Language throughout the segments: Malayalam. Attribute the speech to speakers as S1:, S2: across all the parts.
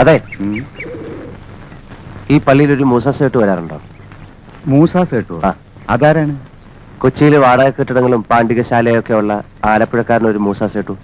S1: അതെ. ഈ പള്ളിയിൽ ഒരു മൂസ സേട്ട് വരാറുണ്ടോ?
S2: മൂസ സേട്ടു?
S1: ആ.
S2: അതാരാണ്?
S1: കൊച്ചിയിൽ വാടക കെട്ടിടങ്ങളും പാണ്ഡികശാലയൊക്കെ ഉള്ള ആലപ്പുഴക്കാരൻ ഒരു മൂസ സേട്ടു.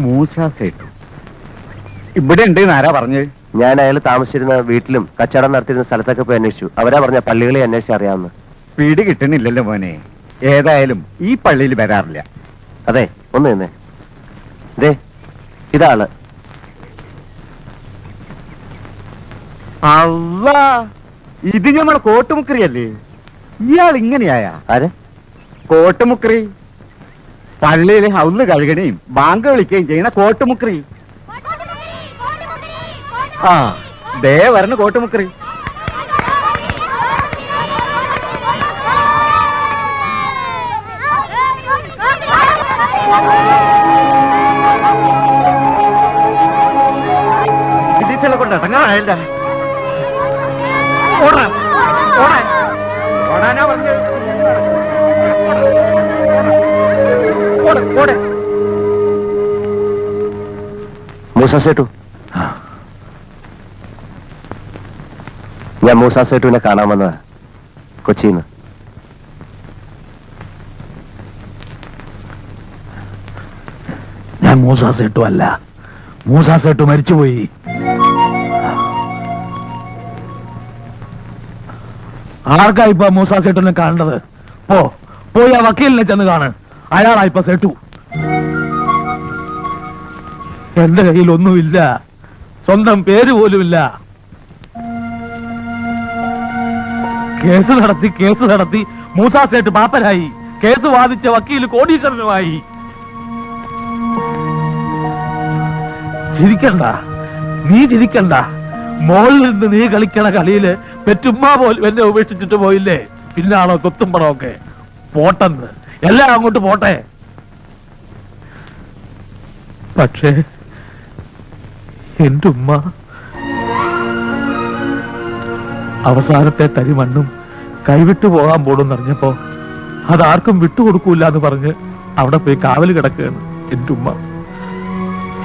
S2: മൂസ സേട്ടു? ഇവിടെ ഉണ്ട് ആരാ പറഞ്ഞത്
S1: ഞാൻ അയാൾ താമസിച്ചിരുന്ന വീട്ടിലും കച്ചവടം നടത്തിയിരുന്ന സ്ഥലത്തൊക്കെ പോയി അന്വേഷിച്ചു. അവരാ പറഞ്ഞ പള്ളികളെ അന്വേഷിച്ച് അറിയാമെന്ന്
S2: വീട് കിട്ടുന്നില്ലല്ലോ മോനെ. ഏതായാലും ഈ പള്ളിയിൽ വരാറില്ല.
S1: അതെ ഒന്ന് തന്നെ ദേ ഇതാൾ.
S2: അല്ല ഇത് നമ്മളെ കോട്ടുമുക്കറിയല്ലേ? ഇയാൾ ഇങ്ങനെയായ?
S1: ആരെ?
S2: കോട്ടുമുക്കറി. പള്ളിയിലെ ഹൗന്ന് കഴുകണേയും ബാങ്ക് വിളിക്കുകയും ചെയ്യുന്ന കോട്ടുമുക്കറി. ആ ദേ വരണ കോട്ടുമുക്കറി. ഇതിച്ചെല്ലാം കൊണ്ട്
S1: മൂസ സേട്ടു ഞാൻ മൂസ സേട്ടുവിനെ കാണാൻ വന്നതാ. കൊച്ചിന്ന്
S3: ഞാൻ മൂസാ സേട്ടു അല്ല. മൂസാ സേട്ടു മരിച്ചുപോയി. ആർക്കാ ഇപ്പൊ മൂസാ സേട്ടുവിനെ കാണേണ്ടത്? പോ പോയി ആ വക്കീലിനെ ചെന്ന് കാണ്. അയാളാ ഇപ്പൊ സേട്ടു. എന്റെ കയ്യിൽ ഒന്നുമില്ല സ്വന്തം പേര് പോലുമില്ല. കേസ് നടത്തി കേസ് നടത്തി മൂസാസേട്ട് പാപ്പനായി. കേസ് വാദിച്ച വക്കീൽ കോടീശ്വരനുമായി. ചിരിക്കണ്ട. നീ ചിരിക്കണ്ട. മോളിൽ നിന്ന് നീ കളിക്കണ കളിയിൽ പെറ്റുമ്മ പോലും എന്നെ ഉപേക്ഷിച്ചിട്ട് പോയില്ലേ? പിന്നാണോ ഒക്കെ പോട്ടെന്ന്. എല്ലാം അങ്ങോട്ട് പോട്ടെ. പക്ഷേ എന്റെ ഉമ്മ അവസാനത്തെ തരി മണ്ണും കൈവിട്ടു പോകാൻ പോടുന്നറിഞ്ഞപ്പോ അതാർക്കും വിട്ടുകൊടുക്കൂല എന്ന് പറഞ്ഞ് അവിടെ പോയി കാവൽ കിടക്കുകയാണ് എന്റെ ഉമ്മ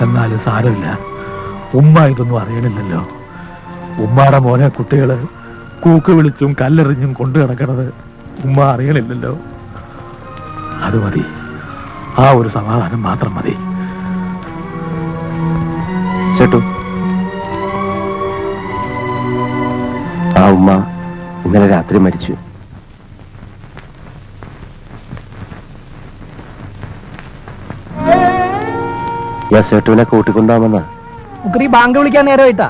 S3: എന്നാലും സാരമില്ല. ഉമ്മ ഇതൊന്നും അറിയണില്ലല്ലോ. ഉമ്മാടെ മോനെ കുട്ടികൾ കൂക്ക് വിളിച്ചും കല്ലെറിഞ്ഞും കൊണ്ടു കിടക്കണത് ഉമ്മ അറിയണില്ലല്ലോ. അത് മതി. ആ ഒരു സമാധാനം മാത്രം മതി.
S1: സേട്ടു ആ ഉമ്മ ഇന്നലെ രാത്രി മരിച്ചു. ഞാൻ സേട്ടുവിനെ
S4: കൂട്ടിക്കൊണ്ടാമെന്നാ ബാങ്ക് വിളിക്കാൻ നേരമായിട്ടാ.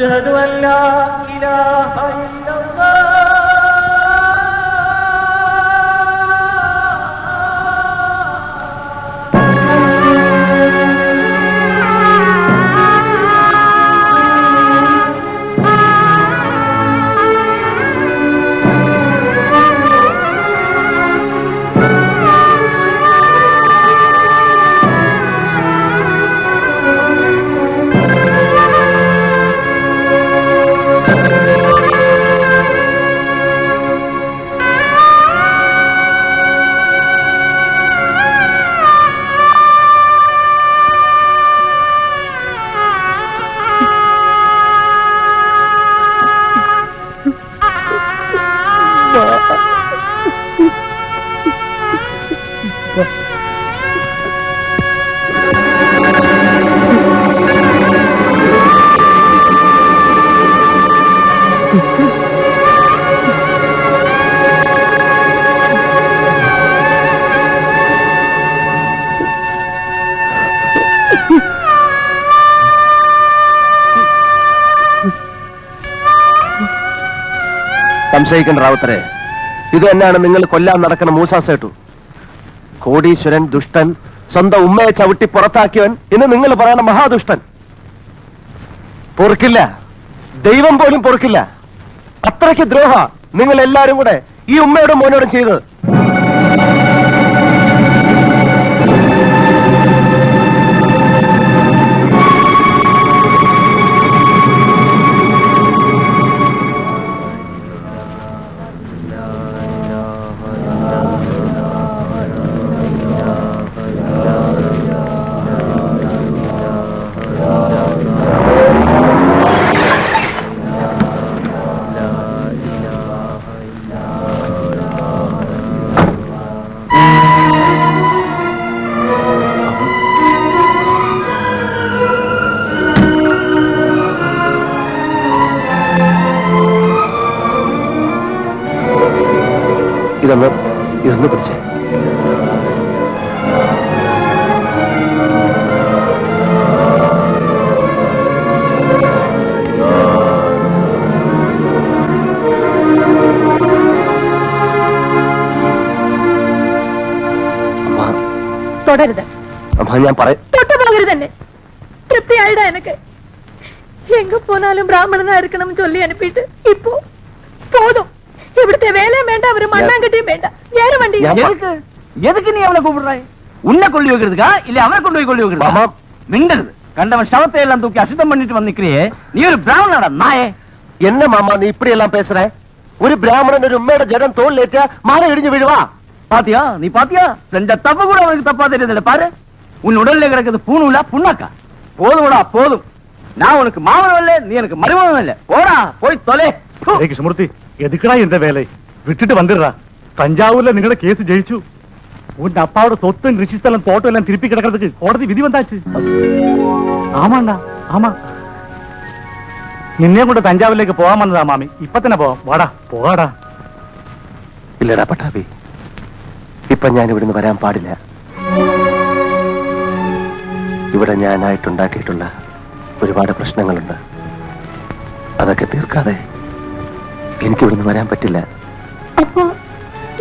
S4: أشهد أن لا إله إلا
S1: സംശയിക്കേണ്ട റാവുത്തരെ. ഇത് തന്നെയാണ് നിങ്ങൾ കൊല്ലാൻ നടക്കുന്ന മൂസാസേട്ടു കോടീശ്വരൻ ദുഷ്ടൻ സ്വന്തം ഉമ്മയെ ചവിട്ടി പുറത്താക്കിയവൻ ഇന്ന് നിങ്ങൾ പറയുന്ന മഹാദുഷ്ടൻ. പൊറുക്കില്ല. ദൈവം പോലും പൊറുക്കില്ല. അത്രയ്ക്ക് ദ്രോഹ നിങ്ങൾ എല്ലാരും കൂടെ ഈ ഉമ്മയോടും മോനോടും ചെയ്തത്. ഇതൊന്ന് ഇതൊന്ന് പിടിച്ചേ?
S5: തുടരുത്.
S1: അമ്മ ഞാൻ
S5: പറയാം തൊട്ട് പോകരുത് തന്നെ തൃപ്തിയായിടാ എനക്ക്. എങ്ക പോനാലും ബ്രാഹ്മണനായിരിക്കണം ചൊല്ലി അനുപ്പിട്ട് ഇപ്പോ ഇവിടുത്തെ வேலையும் வேண்டாம் അവര് മണ്ണാങ്കട്ടിയും வேண்டாம்.
S1: വേറെ വണ്ടി
S6: எதுக்கு? நீ அவளை கூப்பிடுறாய்? உன்னை கொள்ளி வைக்கிறதுக்கா? இல்ல அவரை கொண்டு போய் கொள்ளி வைக்கிறதா மிண்டது கண்டவன் சவத்தை எல்லாம் தூக்கி அசுத்தம் பண்ணிட்டு வந்திருக்கிறியே. நீ ஒரு பிராமணடா நாயே?
S1: என்ன மாமா நீ இப்படி எல்லாம் பேசுற? ഒരു ബ്രാഹ്മണൻ ഒരു ഉമ്മയുടെ ജഡം തോളിലേറ്റ മാല ഇടിഞ്ഞു വീഴുവാ
S6: பாத்தியா? நீ பாத்தியா? செஞ்ச தப்பு கூட அவனுக்கு தப்பா தெரியுதுல பாரு. உன் உடல்ல கிடக்குது பூணுல புண்ணாக்கா. போதும்டா போதும். நான் உனக்கு மாமனம் இல்ல நீ எனக்கு மருமகனும் இல்ல. போடா போய் தொலை.
S2: சுமூர்த்தி എതുക്കടാ എന്റെ വേല? വിട്ടിട്ട് വന്നിടാ തഞ്ചാവൂരിലെ നിങ്ങളുടെ കേസ് ജയിച്ചു. ഉന്റെ അപ്പാവുടെ സ്വത്തും കൃഷിസ്ഥലം തോട്ടം എല്ലാം തിരുപ്പി കിടക്കുന്നത് കോടതി വിധി വന്നാച്ച്. ആമാണ്ട ആമാ. നിന്നെയും നിന്നെ കൊണ്ട് തഞ്ചാവൂരിലേക്ക് പോകാൻ വന്നതാ മാമി. ഇപ്പൊ തന്നെ പോവാം വാടാ പോകാടാ.
S1: ഇല്ലടാ പട്ടാപി ഇപ്പൊ ഞാൻ ഇവിടുന്ന് വരാൻ പാടില്ല. ഇവിടെ ഞാനായിട്ടുണ്ടാക്കിയിട്ടുള്ള ഒരുപാട് പ്രശ്നങ്ങളുണ്ട്. അതൊക്കെ തീർക്കാതെ എനിക്ക് ഇവിടുന്ന് വരാൻ പറ്റില്ല.
S5: അപ്പോ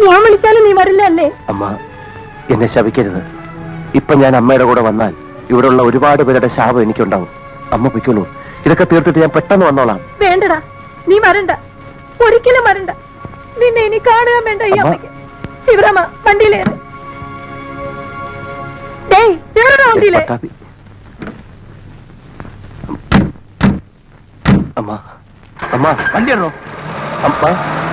S5: ഞാൻ വിളിച്ചാലും നീ വരില്ല അല്ലേ?
S1: അമ്മ എന്നെ ശപിക്കരുത്. ഇപ്പൊ ഞാൻ അമ്മയുടെ കൂടെ വന്നാൽ ഇവിടെയുള്ള ഒരുപാട് പേരുടെ ശാപം എനിക്കുണ്ടാവും. അമ്മ പൊയ്ക്കോളൂ. ഇതൊക്കെ തീർത്തിട്ട് ഞാൻ പെട്ടെന്ന് വന്നോളാം.
S5: വേണ്ടടാ നീ വരണ്ട. ഒരിക്കലും വരണ്ട. നിന്നെ ഇനി കാണുക വേണ്ട ഈ അമ്മയ്ക്ക്. ശിവരാമ വണ്ടിയിലേ
S1: അമ്മ അമ്മ
S6: വണ്ടിയാണോ
S1: Apa.